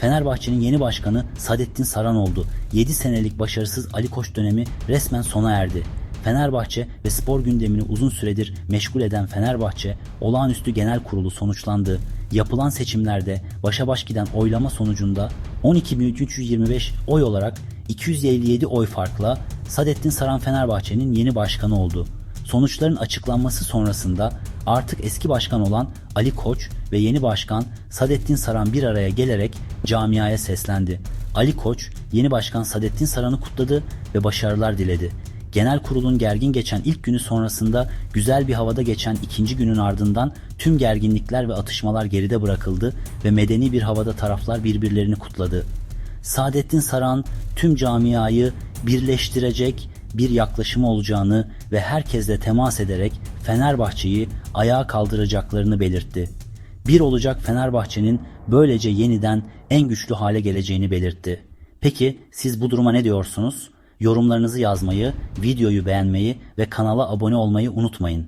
Fenerbahçe'nin yeni başkanı Sadettin Saran oldu. 7 senelik başarısız Ali Koç dönemi resmen sona erdi. Fenerbahçe ve spor gündemini uzun süredir meşgul eden Fenerbahçe olağanüstü genel kurulu sonuçlandı. Yapılan seçimlerde başa baş giden oylama sonucunda 12.325 oy olarak 257 oy farkla Sadettin Saran Fenerbahçe'nin yeni başkanı oldu. Sonuçların açıklanması sonrasında artık eski başkan olan Ali Koç ve yeni başkan Sadettin Saran bir araya gelerek camiaya seslendi. Ali Koç yeni başkan Sadettin Saran'ı kutladı ve başarılar diledi. Genel kurulun gergin geçen ilk günü sonrasında güzel bir havada geçen ikinci günün ardından tüm gerginlikler ve atışmalar geride bırakıldı ve medeni bir havada taraflar birbirlerini kutladı. Saadettin Saran tüm camiayı birleştirecek bir yaklaşımı olacağını ve herkesle temas ederek Fenerbahçe'yi ayağa kaldıracaklarını belirtti. Bir olacak Fenerbahçe'nin böylece yeniden en güçlü hale geleceğini belirtti. Peki siz bu duruma ne diyorsunuz? Yorumlarınızı yazmayı, videoyu beğenmeyi ve kanala abone olmayı unutmayın.